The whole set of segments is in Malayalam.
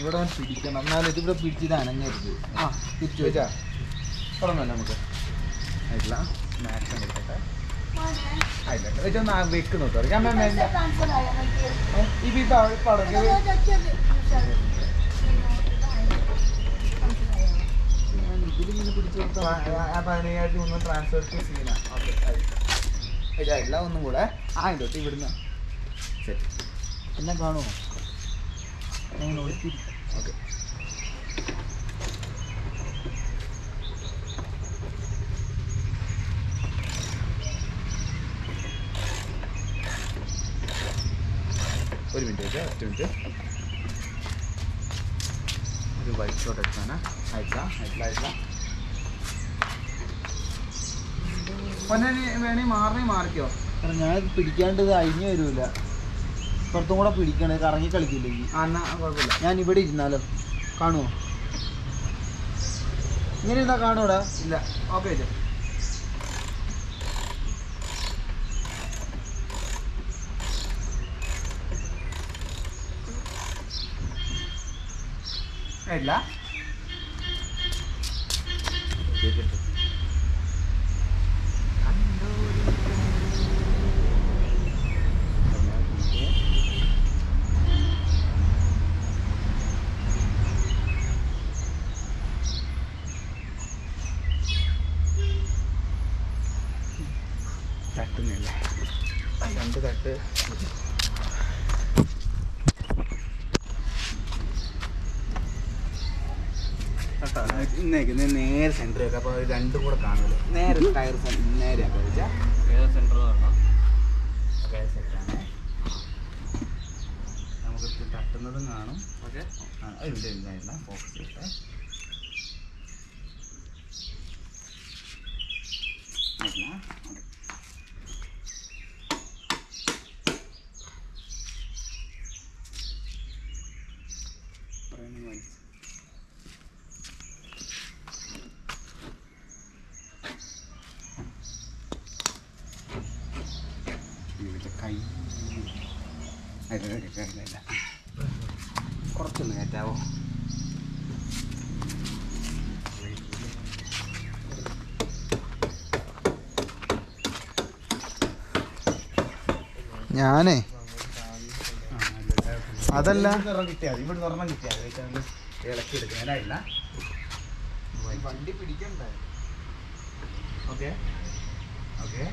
ഇവിടെ പിടിക്കണം. എന്നാലും ഇതിവിടെ പിടിച്ചിട്ട് അനങ്ങരുത്. ആ തിരിച്ചു വെച്ചാ. വെച്ചാ തുടങ്ങാം നമുക്ക് ആയിട്ടില്ല സ്നാക്സ് എടുക്കട്ടെ. ആയിട്ടില്ല വെച്ചാൽ ഒന്ന് വെക്ക് നോക്കാം. ഞാൻ മാം ട്രാൻസ്ഫർ ഇതിലിങ്ങനെ പിടിച്ചു കൊടുത്താൽ പതിനയ്യായിരത്തി മൂന്ന് ഒന്നും കൂടെ ആ ഇതോട്ട് ഇവിടുന്ന്. ശരി. എന്നെ കാണുമോ? ഒളിച്ചിരി ഓക്കെ ഒരു മിനിറ്റ് വെച്ചാൽ ഒറ്റ മിനിറ്റ് ഒരു വൈറ്റ് ഷോട്ട് എടുക്കാനാ. ആയിട്ടില്ല ആയിട്ടില്ല. ആയിട്ടില്ല പൊന്നെ വേണേ മാറി മാറിക്കോ. ഞാൻ പിടിക്കാണ്ട് ഇത് അഴിഞ്ഞു വരൂല. പുറത്തും കൂടെ പിടിക്കണേ കറങ്ങി കളിക്കില്ലെങ്കിൽ ആ എന്നാ കുഴപ്പമില്ല. ഞാൻ ഇവിടെ ഇരുന്നാലോ? കാണുമോ ഇങ്ങനെ ഇരുന്നാ കാണൂടാ ഇല്ല ഓക്കെ വെച്ചാൽ ഇല്ല. തട്ടുന്നില്ല. രണ്ട് തട്ട്. ഇന്നേക്ക് ഇന്ന് നേരെ സെന്റർ വെക്കാം. അപ്പോൾ രണ്ടും കൂടെ കാണില്ല നേരെ ടയർ നേരെ ആക്കാം. വെച്ചാൽ ഏത് സെന്റർ ഓക്കെ സെറ്റാണ് നമുക്ക് തട്ടുന്നതും കാണും. ഓക്കെ ആ ഉണ്ട് ഉണ്ടായില്ല ഫോക്കസ് ചെയ്യട്ടെ ആയിട്ടില്ല ഓക്കെ പറയുന്നത് മനസ്സിലായി ഇവിടുത്തെ കൈ അല്ല അല്ല കുറച്ചൊന്ന് കയറ്റാവോ? ഞാനേ അതല്ല. കിട്ടിയാൽ ഇവിടെ ഇളക്കി എടുക്കാനായില്ല വണ്ടി പിടിക്കണ്ടേ ഓക്കെ ഓക്കെ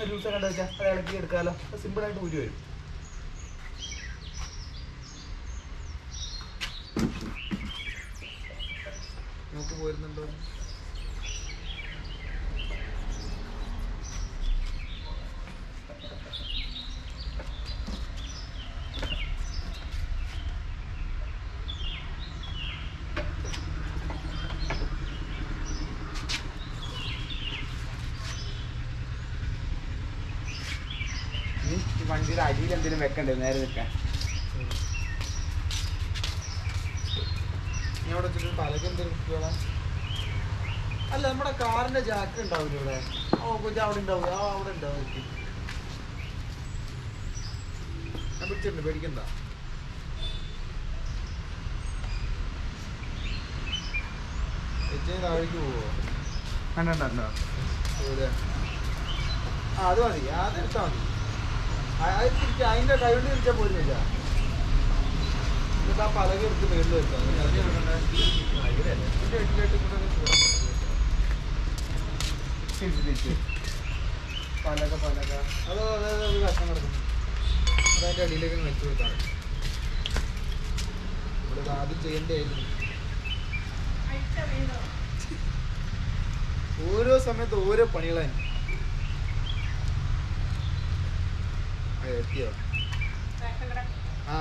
ഒരു ദിവസം കണ്ടു വെച്ചാൽ അത് ഇളക്കി എടുക്കാമല്ലോ സിമ്പിളായിട്ട് ഊരി വരും നമുക്ക് പോരുന്നുണ്ടോ ഇനി ഈ വണ്ടിയുടെ അടിയിൽ എന്തെങ്കിലും വെക്കണ്ടേ? നേരെ നിൽക്കാൻ. അല്ല നമ്മുടെ കാറിന്റെ ജാക്ക് ഉണ്ടാവില്ല ഇവിടെ? അവിടെ ഉണ്ടാവും. ആ അവിടെ ഉണ്ടാവും. ഞാൻ പിടിച്ചിട്ടുണ്ട് പേടിക്കണ്ട. എച്ചേ താഴേക്ക് പോവോ? കണ്ടോ അത് മതി. അതെടുത്താ മതി. അതിന്റെ തിരിച്ചാൽ പോരുന്നില്ല. എന്നിട്ട് ആ പലക എടുത്ത് മേളിൽ വെക്കാം ഇതിന്റെ എട്ടിലെട്ട് കൂടെ ഒന്ന് പോവാം. തിരിച്ച് തിരിച്ച് പലക പലക. അതോ അതെ അതെ ഒരു കഷ്ണം കിടക്കുന്നു അതതിന്റെ അടിയിലേക്ക് ഒന്ന് വെച്ച് കൊടുത്താൽ മതി. ഇവിടെ ആദ്യം ചെയ്യേണ്ടതായിരുന്നു ഓരോ സമയത്ത് ഓരോ പണികളാണ് എത്തിയോ ആ.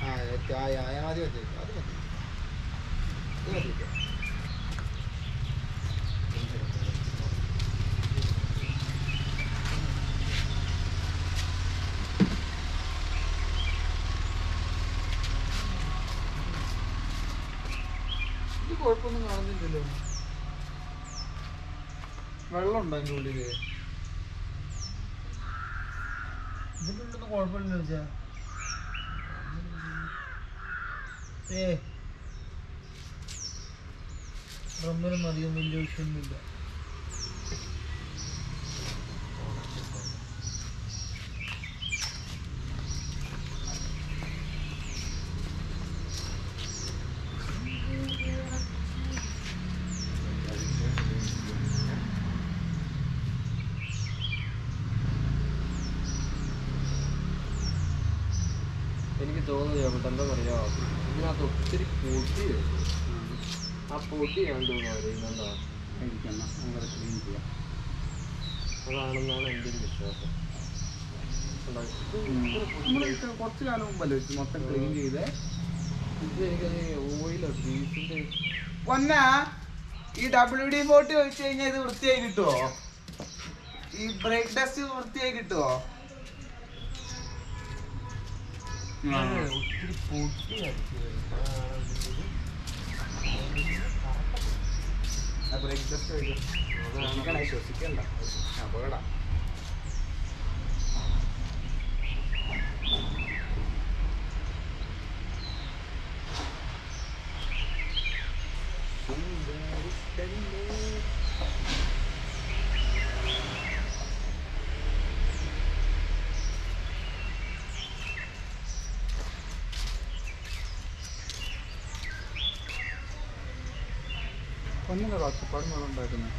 ആ ഏറ്റവും ആ ആ, ആ, മതി മതി. അത് മതി. ഇത് മതി കുഴപ്പമൊന്നും കാണുന്നില്ലല്ലോ. വെള്ളം ഉണ്ടോ അതിന്റെ ഉള്ളിൽ? കുഴപ്പമില്ലല്ലോ വെച്ചാ ഏ. ഡ്രമ്മിനും അധികം വലിയ വിഷയമൊന്നുമില്ല. എനിക്ക് തോന്നുന്നു ചോദിക്കട്ടെ എന്താ പറയാ ഇതിനകത്ത് ഒത്തിരി പൊടി. ആ പൊടി ക്ലീൻ പറയുന്നുണ്ടോ അതാണെന്നാണ് എന്റെ ഒരു വിശ്വാസം. കുറച്ച് കാലം മുമ്പല്ലേ വെച്ച് മൊത്തം ക്ലീൻ ചെയ്ത്? ഇത് ഓയിലോ പൊന്ന ഈ ഡബ്ല്യു ഡി ഫോർട്ടി ഒഴിച്ചു കഴിഞ്ഞാൽ ഇത് വൃത്തിയായി കിട്ടുമോ ഈ ബ്രേക്ക് ടെസ്റ്റ് വൃത്തിയായി കിട്ടുമോ ഒത്തിരി പൊടി ബ്രേക്ക് ടെസ്റ്റ് ശ്വസിക്കണേ ശ്വസിക്കണ്ട. അപകടം. ഒച്ചപ്പാട് ഉണ്ടാക്കുന്നത്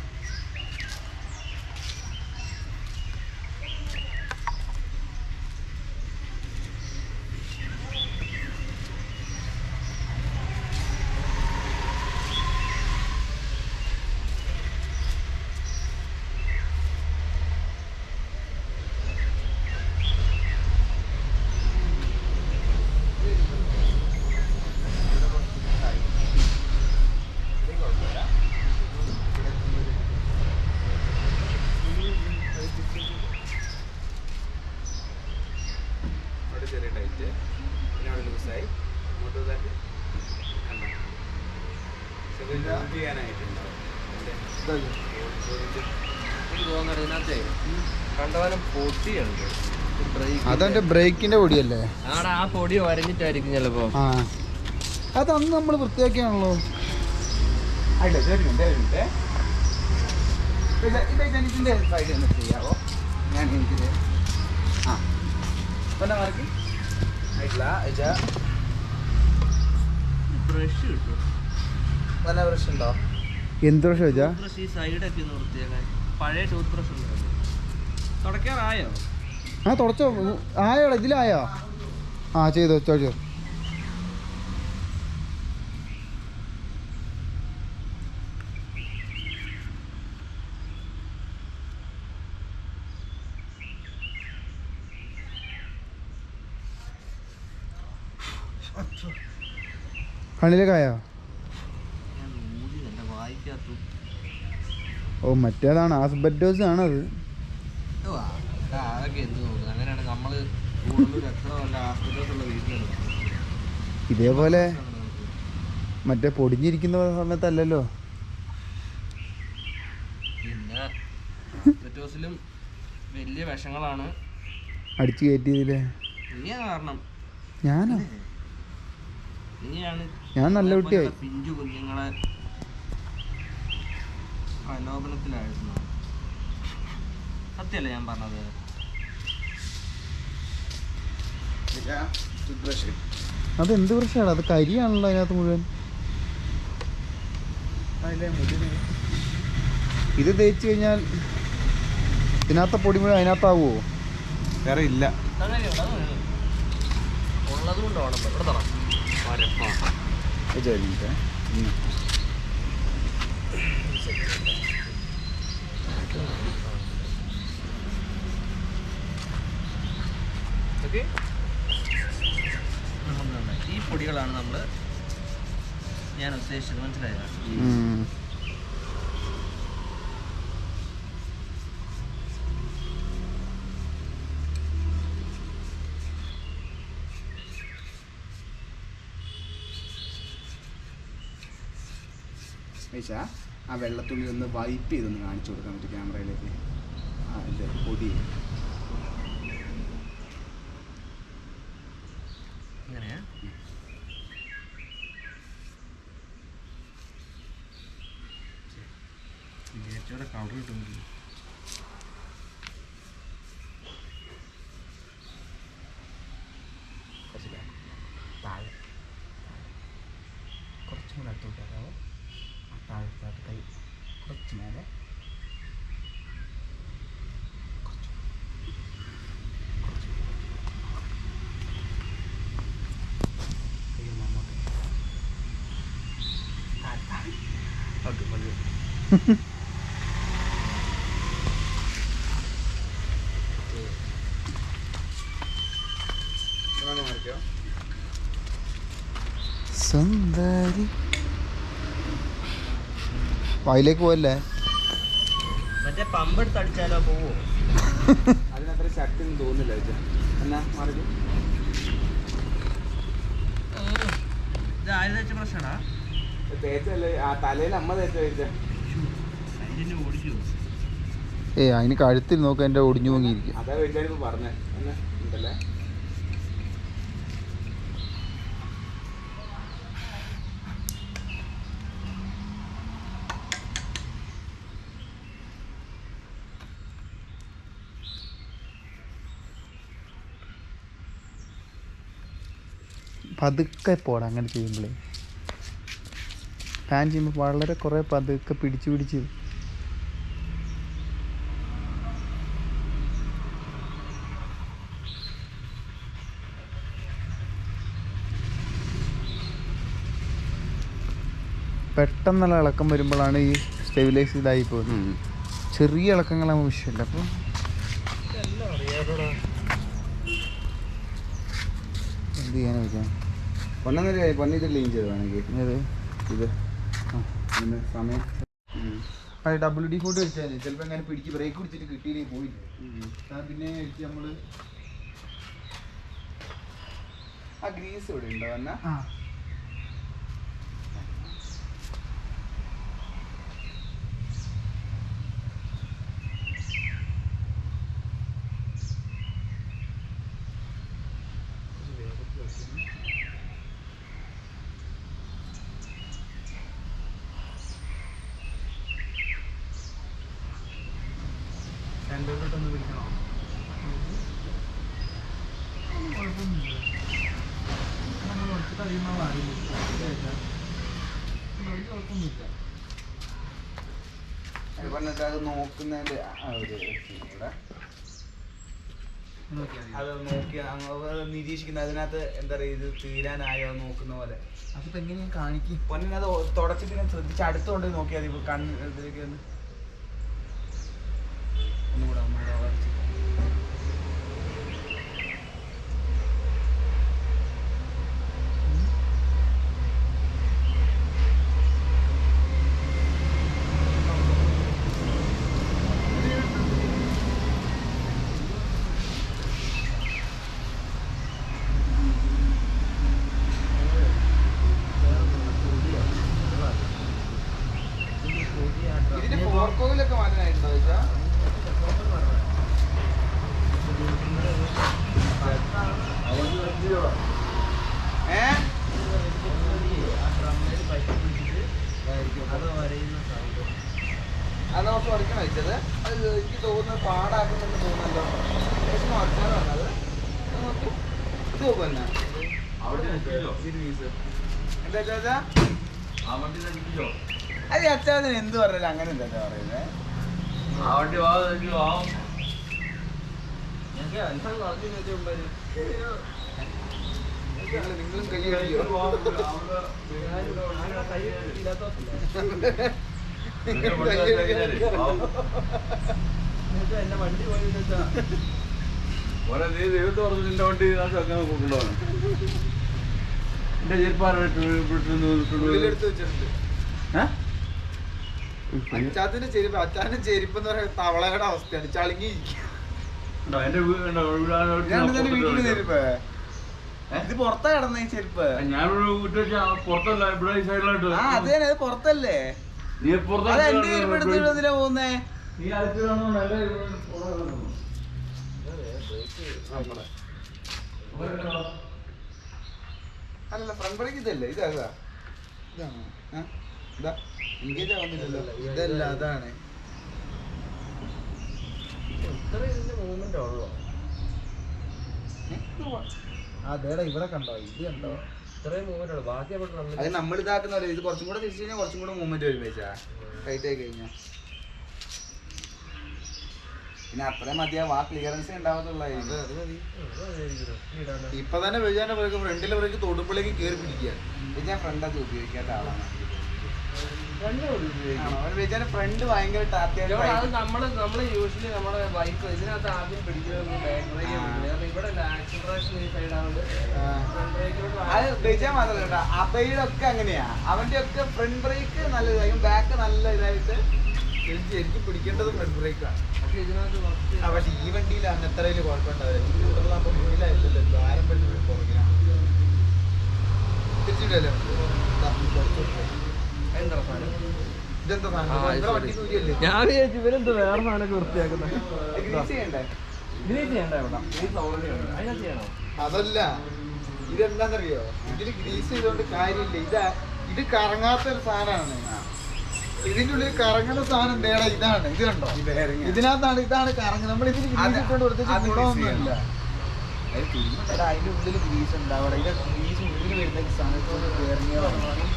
അവിടെ ചെറിയ ടൈറ്റ് പിന്നെ അവിടെ ലൂസായി അങ്ങോട്ട് ഇതാക്കി ചെയ്യാനായിട്ടുണ്ടാവും എനിക്ക് തോന്നുന്നത് ഇതിനകത്തെ കണ്ടവാനും പൊടിയുണ്ട് ബ്രേക്ക് അതെന്റെ ബ്രേക്കിന്റെ പൊടിയല്ലേ? ആടാ ആ പൊടി വരഞ്ഞിട്ടായിരിക്കും ചിലപ്പോ. ആ. അത് അന്ന് നമ്മൾ വൃത്തിയാക്കിയാണല്ലോ എന്ത് ബ്രഷ് വെച്ചാ ബ്രഷ് ഈ സൈഡൊക്കെ ഒന്ന് വൃത്തിയാക്കാൻ. പഴയ ടൂത്ത് ബ്രഷ് ഉണ്ടായിരുന്നു. തുടക്കാറായോ ആ തുടച്ചോ. ആയോടാ ഇതിലായോ? ആ ചെയ്തു വെച്ചോ ചെയ്തു കണ്ണിലേക്കായോ? ഓ മറ്റേതാണ്. ആസ്ബറ്റോസ് ആണത്. അതൊക്കെ എന്ത് ഇതേപോലെ മറ്റേ പൊടിഞ്ഞിരിക്കുന്ന സമയത്തല്ലല്ലോ. പിന്നെ ആസ്പെറ്റോസിലും വലിയ വിഷങ്ങളാണ്. അടിച്ചു കയറ്റിയതില്ലേ നീ കാരണം. ഞാനോ? നീയാണ് ഞാൻ നല്ല കുട്ടിയായി. പിഞ്ചു കുഞ്ഞുങ്ങളെ പ്രലോഭനത്തിലായിരുന്നു സത്യല്ലേ ഞാൻ പറഞ്ഞത്? ബ്രഷ് എന്ത് പ്രശ്നമാണ്? അത് കരിയാണല്ലോ അതിനകത്ത് മുഴുവൻ. ഇത് തേച്ച് കഴിഞ്ഞാൽ ഇതിനകത്ത പൊടി മുഴുവൻ അതിനകത്താവോ വേറെ ഇല്ല. അങ്ങനെയുണ്ട് അത് മതി. ഉള്ളത് കൊണ്ട് വേണം ഇവിടെ തറാം മരപ്പാ ഓക്കെ നമ്മൾ ഈ പൊടികളാണ് നമ്മൾ ഞാൻ ഉദ്ദേശിച്ചത്. മനസ്സിലായത് ആ വെള്ളത്തുള്ളി ഒന്ന് വൈപ്പ് ചെയ്തൊന്ന് കാണിച്ചു കൊടുക്കാൻ പറ്റും ക്യാമറയിലേക്ക്. ആ അതെ പൊടി. കുറച്ച് മേലെ കുറച്ച്. കുറച്ച്. കൈ ഒന്ന് അങ്ങോട്ട്. താഴെ, താഴെ. ഓക്കെ മതി ഇങ്ങനെ മാറിക്കോ സുന്ദരി വായിലേക്ക് പോയല്ലേ മറ്റേ പമ്പ് എടുത്ത് അടിച്ചാലോ പോവോ? അതിനത്ര ശക്തി ഒന്നും തോന്നില്ല ഇത്. എന്നാ മാറിക്കോ. ഇത് ആയത് വെച്ച പ്രശ്നമാ തേച്ചല്ലേ ആ തലയിൽ അമ്മ തേച്ച ഏ അതിന് കഴുത്തിൽ നോക്കാൻ എന്റെ ഒടിഞ്ഞു പോങ്ങിയിരിക്കും. അതാ പറഞ്ഞേ പതുക്കെ പോടാ അങ്ങനെ ചെയ്യുമ്പോഴേ ഫാൻ ചെയ്യുമ്പോൾ വളരെ കുറേ പതുക്കെ പിടിച്ച് പിടിച്ച്. പെട്ടെന്നുള്ള ഇളക്കം വരുമ്പോഴാണ് ഈ സ്റ്റെബിലൈസ് ഇതായി പോകുന്നത്. ചെറിയ ഇളക്കങ്ങളാണ് വിഷയമില്ല അപ്പോൾ എന്ത് ചെയ്യാനാ വെച്ചാൽ പൊന്നൊന്നൊരു പൊന്ന ഇത് ക്ലീൻ ചെയ്ത് വേണമെങ്കിൽ ഇത്. സമയം? അത് ഡബ്ല്യു ഡി ഫോർട്ടി വെച്ചാൽ ചിലപ്പോൾ എങ്ങനെ പിടിച്ച് ബ്രേക്ക് പിടിച്ചിട്ട് കിട്ടിയില്ലെങ്കിൽ പോയില്ലേ. പിന്നെ വെച്ച് നമ്മൾ ആ ഗ്രീസ് ഇവിടെ ഉണ്ടോ എന്നാ ആ സെന്ററിലോട്ടൊന്ന് വിളിക്കണോ ഒരു അത് അത് നിരീക്ഷിക്കുന്ന അതിനകത്ത് എന്താ പറയുക ഇത് തീരാനായോ നോക്കുന്ന പോലെ. അതിപ്പോ എങ്ങനെയാ കാണിക്കും? പൊന്നിനത് തുടച്ചിട്ട് ഞാൻ ശ്രദ്ധിച്ച് അടുത്തോണ്ട് നോക്കിയാൽ ഇപ്പൊ കണ്ണ് ഇതിലേക്ക് ഒന്ന് ഒന്നുകൂടെ ഒന്നുകൂടെ വളർച്ച ഇതിന്റെ ഫോർക്കോവിലൊക്കെ മാറ്റാനായിട്ടുണ്ടോ ചോദിച്ചാ ഏ അത് വരയുന്ന സൗണ്ട് അത് നമുക്ക് വരയ്ക്കണം വെച്ചത് അത് എനിക്ക് തോന്നുന്നത് പാടാക്കുന്നുണ്ട് തോന്നുന്നല്ലോ ഏകദേശം വരച്ചാൽ വന്നത് അത് നോക്ക്. ഇത് നോക്കൂ എന്നാ എന്താ ചോദിച്ചാ അത് അച്ഛാതിന് എന്ത് പറഞ്ഞാലും അങ്ങനെ എന്താ പറയുന്നത് നിങ്ങളും കൈയടിയോ എന്റെ വണ്ടി പോയി ദൈവത്തെ പറഞ്ഞു നിന്റെ വണ്ടി ആ ചങ്ങനെ കൊണ്ടുപോകണം എന്റെ ചെരുപ്പാറ വെച്ചിട്ടുണ്ട്. അച്ചാത്തിന്റെ ചെരുപ്പ് അച്ചാന്റെ ചെരുപ്പ് എന്ന് പറയുന്നത് തവളയുടെ അവസ്ഥയാണ്. ചളുങ്ങി വീട്ടിൽ ചെരുപ്പ്? ഇത് പുറത്താ കിടന്ന ഈ ചെരുപ്പ് ആ അത് അത് പുറത്തല്ലേ? അത് എന്റെ ചെരുപ്പ് എടുത്തിട്ട് പോകുന്നേ? അല്ല ഫ്രണ്ട് ബ്രേക്ക് ഇതല്ലേ? ഇതാ ഇതാ. ഇതാ. എൻഗേജ് ആവുന്നില്ലല്ലോ ഇതല്ല അതാണ്. അതേടാ ഇവിടെ കണ്ടോ? ഇത് കണ്ടോ? ഇത്രയും മൂവ്മെന്റ് ഉള്ളു. ബാക്കി അവിടെ അത് നമ്മൾ ഇതാക്കുന്നല്ലോ ഇത് കുറച്ചും കൂടെ തിരിച്ചു കഴിഞ്ഞാൽ കുറച്ചും കൂടെ മൂവ്മെന്റ് വരും വെച്ചാ ടൈറ്റ് ആയി കഴിഞ്ഞാൽ പിന്നെ അത്രയും മതിയാവും ആ ക്ലിയറൻസ് ഉണ്ടാവത്തുള്ള അത് അത് മതി. ഇപ്പൊ തന്നെ വെജാന്റെ ബ്രേക്ക് ഫ്രണ്ടിലെ ബ്രേക്ക് തൊടുമ്പോഴേക്ക് കേറി പിടിക്കുക ഇത് ഞാൻ ഫ്രണ്ട് അത് ഉപയോഗിക്കാത്ത ആളാണ്. ഫ്രണ്ട് ഭയങ്കര അത് അത്യാവശ്യം നമ്മൾ നമ്മൾ യൂഷ്വലി നമ്മുടെ ബൈക്ക് ഇതിനകത്ത് ആദ്യം പിടിക്കുന്നത് ബാക്ക് ബ്രേക്ക് കാരണം ഇവിടെ ആക്സിലറേഷൻ ഈ സൈഡ് ആവുന്നത് ഫ്രണ്ട് ബ്രേക്കിലോട്ട് അത് വെച്ചാൽ മാത്രമല്ല അബയുടെ ഒക്കെ അങ്ങനെയാ. അവന്റെ ഒക്കെ ഫ്രണ്ട് ബ്രേക്ക് നല്ല ഇതായും ബാക്ക് നല്ല ഇതായിട്ട് എനിക്ക് എനിക്ക് പിടിക്കേണ്ടത് ഫ്രണ്ട് ബ്രേക്കാണ് പക്ഷെ ഇതിനകത്ത് പക്ഷെ ഈ വണ്ടിയിൽ അങ്ങനത്തെ എത്രയും കുഴപ്പമുണ്ടാവില്ല ഈ മുന്നിലായില്ലല്ലോ പുറകിലാണ് തിരിച്ചിട്ടല്ലേ ഞാൻ വിചാരിച്ചു ഇവരെന്ത് വേറെ സാധനമൊക്കെ വൃത്തിയാക്കുന്നത് അതല്ല. ഇതെന്താന്നറിയോ? ഇതിന് ഗ്രീസ് ചെയ്തോണ്ട് കാര്യമില്ല. ഇത് ഇത് കറങ്ങാത്ത ഒരു സാധനമാണ്. ഇതിന്റെ ഉള്ളിൽ കറങ്ങുന്ന സാധനം തേടാ ഇതാണ്. ഇത് കണ്ടോ. ഇതിനകത്താണ് ഇതാണ് കറങ്ങുന്നത്. നമ്മൾ ഇതിന് ഗ്രീസ് ഇട്ടുകൊണ്ട് പ്രത്യേകിച്ച് ഗുണമൊന്നുമില്ല അതിന്റെ ഉള്ളിൽ ഗ്രീസ് ഉണ്ടാവണം. ഇതിന്റെ ഗ്രീസ് ഉള്ളിൽ വരുന്ന സാധനത്തോട് കയറിയതാണ്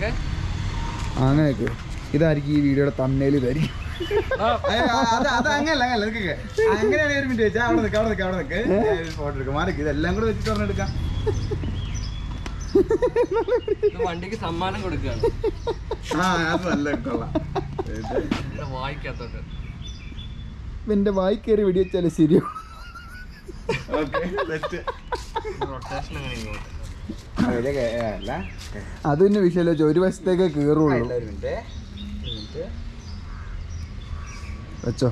ഓക്കെ. അങ്ങനെയൊക്കെ. ഇതായിരിക്കും ഈ വീഡിയോയുടെ തമ്മേൽ ഇതായിരിക്കും. നിൽക്കുക ഒരു മിനിറ്റ് വെച്ചാൽ അവിടെ നിൽക്കുക അവിടെ നിൽക്കുക അവിടെ നിൽക്ക് ഫോട്ടോ എടുക്കാം. മാറിക്ക് ഇതെല്ലാം കൂടെ വെച്ചിട്ട് പറഞ്ഞ് എടുക്കാം. വണ്ടിക്ക് സമ്മാനം കൊടുക്കുകയാണ്. ആ അത് നല്ല കൊള്ളാം. ഇവിടെ വായിക്കാത്തോട്ട് എന്റെ വായി കയറി വെടി വെച്ചാലേ ശരിയോ ഓക്കെ റൊട്ടേഷൻ അങ്ങനെ ഇങ്ങോട്ട്? അത് പിന്നെ വിഷയമല്ല വെച്ചാൽ ഒരു വശത്തേക്കേ കേറുള്ളൂ. വെച്ചോ.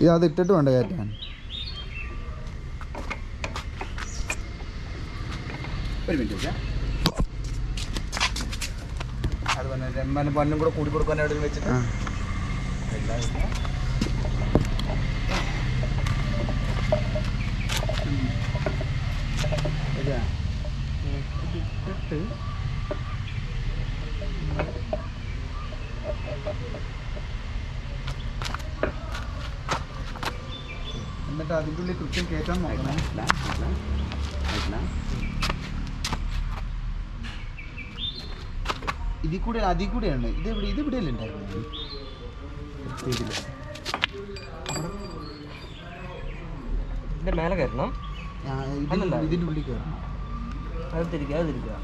ഇത് അത് ഇട്ടിട്ട് വേണ്ട കയറ്റാൻ. ഒരു മിനിറ്റ് വെച്ചാ. അത് പറഞ്ഞ രമ്മനും പന്നും കൂടെ കൂടി കൊടുക്കാൻ എവിടെ വെച്ചിട്ട് എന്നിട്ട് അതിന്റെ ഉള്ളിൽ കൃത്യം കയറ്റാൻ നോക്കണം. ഇതിൽ കൂടെ അതിൽ കൂടെയാണ്. ഇത് ഇവിടെ ഇത് ഇവിടെ അല്ലേ ഉണ്ടായിരുന്നത്? ഇതിന്റെ മേലെ കയറണം. ആ, ഇതിന്റെ അല്ലല്ല. ഇതിന്റെ ഉള്ളിൽ കയറണം. അത് തിരിക്കുക അത് തിരിക്കുക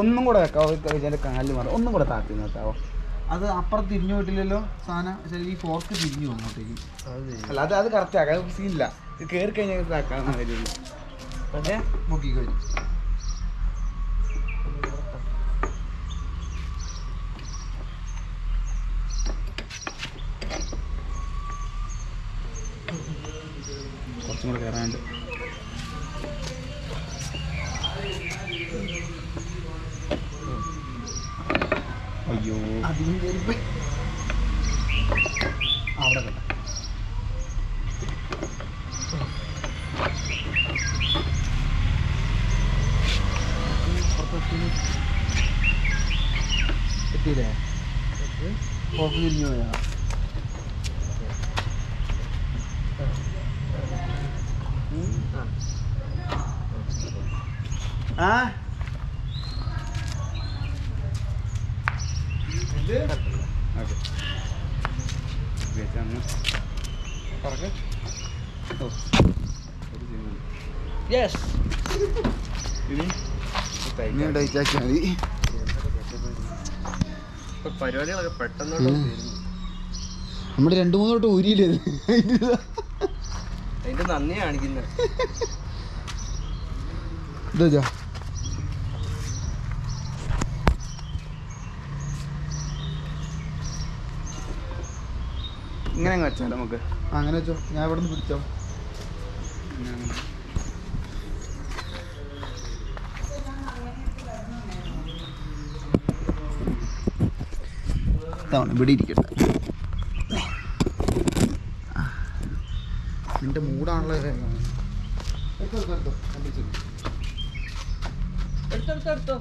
ഒന്നും കൂടെ വെക്കാവോ? കാലിൽ മാറും ഒന്നും കൂടെ താത്തി നോക്കാവോ അത് അപ്പുറം തിരിഞ്ഞു പോയിട്ടില്ലല്ലോ സാധനം. ഈ ഫോർക്ക് തിരിഞ്ഞു അങ്ങോട്ടേക്ക്. അല്ല അത് അത് കറക്റ്റ് ആക്കാം. സീനില്ല കയറി കഴിഞ്ഞാൽ ഇതാക്കാൻ വരുള്ളൂ അതെ. വരും കുറച്ചും കൂടെ കയറാനുണ്ട് അയ്യോ അതിന് കയറിപ്പോയി അവിടെ കണ്ട എത്തിയില്ലേ പുറത്ത് തിരിഞ്ഞു പോയാ ആ? ഓക്കെ. യെസ് ഇനി? മതി. പരിപാടികളൊക്കെ നമ്മുടെ രണ്ട് മൂന്നോട്ട് ഊരിയില്ല ഊരിയില്ലേ അതിന്റെ നന്ദി കാണിക്കുന്നത് ഇതാ ഇങ്ങനെ അങ്ങ് വെച്ചാലോ നമുക്ക്. അങ്ങനെ വെച്ചോ. ഞാൻ ഇവിടെ നിന്ന് പിടിച്ചോ. തവണ ഇവിടെ ഇരിക്കട്ടെ. നിന്റെ മൂടാണല്ലോ എടുത്തോ എടുത്തോ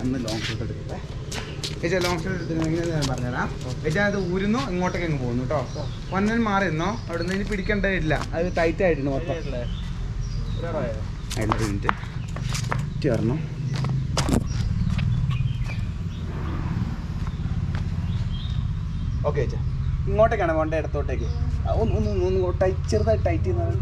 അന്ന് ലോങ് ഷോട്ട് എടുക്കട്ടെ ചേച്ചാ ലോങ് ഷോട്ട് എടുത്തിട്ടുണ്ടെങ്കിൽ ഞാൻ പറഞ്ഞുതരാം ചേച്ചാ അത് ഊരുന്നു ഇങ്ങോട്ടേക്ക് അങ്ങ് പോകുന്നു കേട്ടോ പൊന്നൻ മാറി നിന്നോ അവിടെ നിന്ന് ഇനി പിടിക്കേണ്ടതില്ല അത് ടൈറ്റ് ആയിട്ടുണ്ട് മൊത്തം ഓക്കെ ചേച്ചാ ഇങ്ങോട്ടേക്കാണ് വേണ്ട ഇടത്തോട്ടേക്ക് ഒന്ന് ഒന്ന് ഒന്ന് ടൈറ്റ് ചെറുതായി ടൈറ്റ് ചെയ്യുന്നത്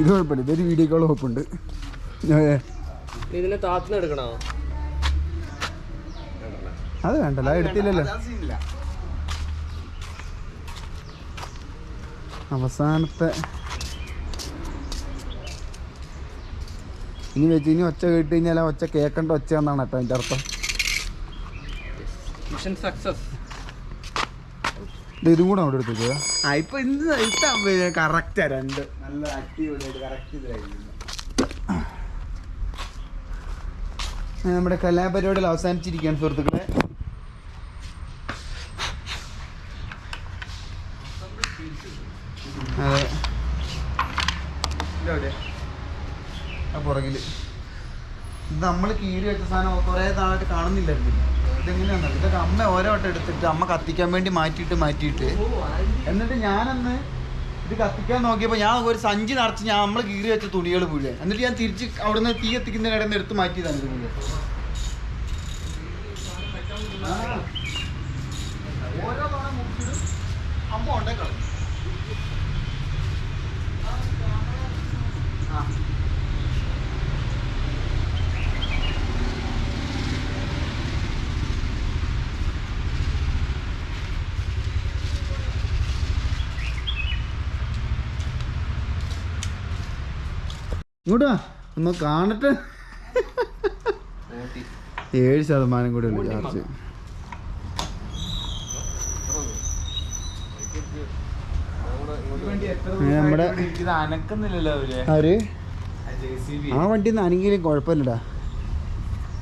ഇത് കുഴപ്പമില്ല. ഇതൊരു വീഡിയോ കോൾ ഹോപ്പുണ്ട് ഇതിനെ താത്തിന് എടുക്കണോ? അത് വേണ്ടല്ലോ. അത് എടുത്തില്ലല്ലോ. അവസാനത്തെ. ഇനി വെച്ച് ഇനി ഒച്ച കേട്ട് കഴിഞ്ഞാൽ ഒച്ച കേൾക്കേണ്ട ഒച്ച എന്നാണ് കേട്ടോ അതിന്റെ അർത്ഥം. മിഷൻ സക്സസ് ഇത് കൂടെ അവിടെ എടുത്തു ആ ഇപ്പൊ ഇന്ന് കറക്റ്റാ രണ്ട്. നല്ല ഇതിലായിരുന്നു നമ്മുടെ കലാപരിപാടികൾ അവസാനിച്ചിരിക്കുകയാണ് സുഹൃത്തുക്കളെ. അതെ. പുറകിൽ. നമ്മൾ കീറി വെച്ച സാധനം കുറേ നാളായിട്ട് കാണുന്നില്ലായിരുന്നു ഇതെങ്ങനെയാണെന്ന് ഇതൊക്കെ അമ്മ ഓരോ വട്ടം എടുത്തിട്ട് അമ്മ കത്തിക്കാൻ വേണ്ടി മാറ്റിയിട്ട് മാറ്റിയിട്ട്. എന്നിട്ട് ഞാനന്ന് ഇത് കത്തിക്കാൻ നോക്കിയപ്പോൾ ഞാൻ ഒരു സഞ്ചി നിറച്ച് ഞാൻ നമ്മൾ കീറി വെച്ച തുണികൾ മുഴുവൻ. എന്നിട്ട് ഞാൻ തിരിച്ച് അവിടുന്ന് തീ കത്തിക്കുന്നതിനിടെ നിന്ന് എടുത്ത് മാറ്റിയതാണ് ഇത് ആ. ഓരോ തവണ മുറിച്ചിടും അമ്മ ഉണ്ടേ കളയും ആ ഇങ്ങോട്ട് വാ. ഒന്ന് കാണട്ടെ. ഏഴ് ശതമാനം കൂടെ ഉള്ളു ചാർജ് നമ്മുടെ ആര്? ആ വണ്ടി അനങ്ങിയിലും കുഴപ്പമില്ലടാ.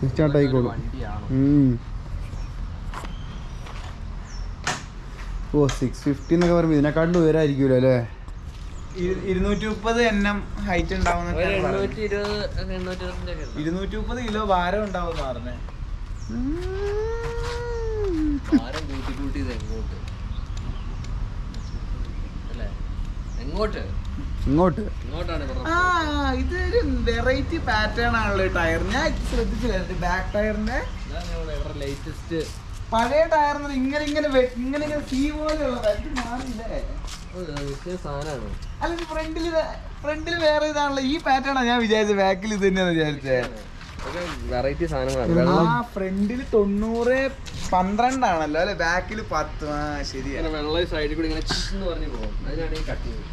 സ്റ്റാർട്ട് ആയിക്കോളും. വണ്ടിയാണോ? ഉം. ഓ സിക്സ് ഫിഫ്റ്റി എന്നൊക്കെ പറയുമ്പോൾ ഇതിനെക്കാട്ടിൽ ഉയരായിരിക്കുമല്ലോ അല്ലേ? ഇരുന്നൂറ്റി മുപ്പത് എൻ എം ഹൈറ്റ് ഉണ്ടാവും ഇരുന്നൂറ്റി മുപ്പത് കിലോ ഭാരം ഉണ്ടാവും പറഞ്ഞേ. ഭാരം കൂട്ടി കൂട്ടി ഇത് എങ്ങോട്ട്? അല്ലേ? എങ്ങോട്ട്? ഇങ്ങോട്ട്. ഇതൊരു വെറൈറ്റി പാറ്റേൺ ആണല്ലോ ടയർ ഞാൻ ശ്രദ്ധിച്ചില്ല. ബാക്ക് ടയറിന്റെ ലേറ്റസ്റ്റ് പഴയ ടയർന്ന് ഇങ്ങനെ ഇങ്ങനെ ഇങ്ങനെ ഇങ്ങനെ സീ പോലെയുള്ളത്. ഇത് മാറിയില്ലേ? അല്ലെങ്കിൽ ഫ്രണ്ടിൽ ഫ്രണ്ടിൽ വേറെ ഇതാണല്ലോ. ഈ പാറ്റേണാ ഞാൻ വിചാരിച്ചത് ബാക്കിൽ ഇത് തന്നെയാന്ന് വിചാരിച്ചേ. വെറൈറ്റി സാധനങ്ങളാണ്. ഫ്രണ്ടിൽ തൊണ്ണൂറ് പന്ത്രണ്ടാണല്ലോ അല്ലെ? ബാക്കിൽ പത്ത്. ആ ശരിയാണ് വെള്ളം സൈഡിൽ കൂടി ഇങ്ങനെ എന്ന് പറഞ്ഞു പോകും. അതിനാണ് ഈ കട്ട് ചെയ്തത്?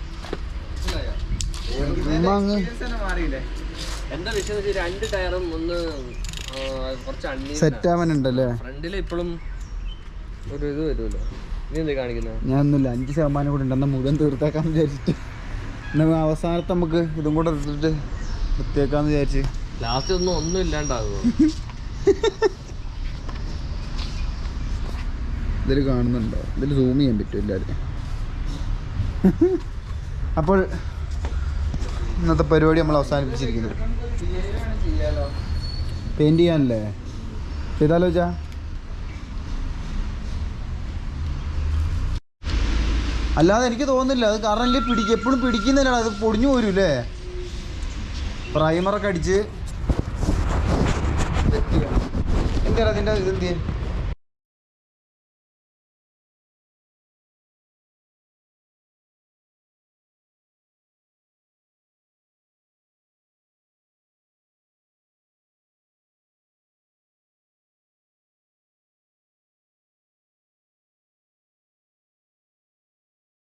മാറിയില്ലേ? എന്താ വിഷയം രണ്ട് ടയറും ഒന്ന് കുറച്ച് അണ്ണി സെറ്റ് ആവാനുണ്ടല്ലേ? ഫ്രണ്ടിൽ ഇപ്പോഴും ഒരു ഇത് വരുമല്ലോ. നീ എന്താ കാണിക്കുന്നത് ഞാൻ ഒന്നുമില്ല അഞ്ച് ശതമാനം കൂടെ ഉണ്ടെന്ന മുഴുവൻ തീർത്തേക്കാൻ വിചാരിച്ചിട്ട്. എന്നാ അവസാനത്തെ നമുക്ക് ഇതും കൂടെ എടുത്തിട്ട് വൃത്തിയാക്കാന്ന് വിചാരിച്ച്. ലാസ്റ്റ് ഒന്നും ഒന്നും ഇല്ലാണ്ടാകുമോ ഇതിൽ കാണുന്നുണ്ടോ? ഇതിൽ സൂം ചെയ്യാൻ പറ്റും എല്ലാവരും? അപ്പോൾ ഇന്നത്തെ പരിപാടി നമ്മൾ അവസാനിപ്പിച്ചിരിക്കുന്നു. പെയിന്റ് ചെയ്യാനല്ലേ? ചെയ്താലോ ചാ അല്ലാതെ എനിക്ക് തോന്നുന്നില്ല. അത് കാരണം പിടിക്കും എപ്പോഴും പിടിക്കുന്നില്ല അത് പൊടിഞ്ഞു പോരൂല്ലേ? പ്രൈമറൊക്കെ അടിച്ച്. എന്താ അതിന്റെ ഇതെന്ത്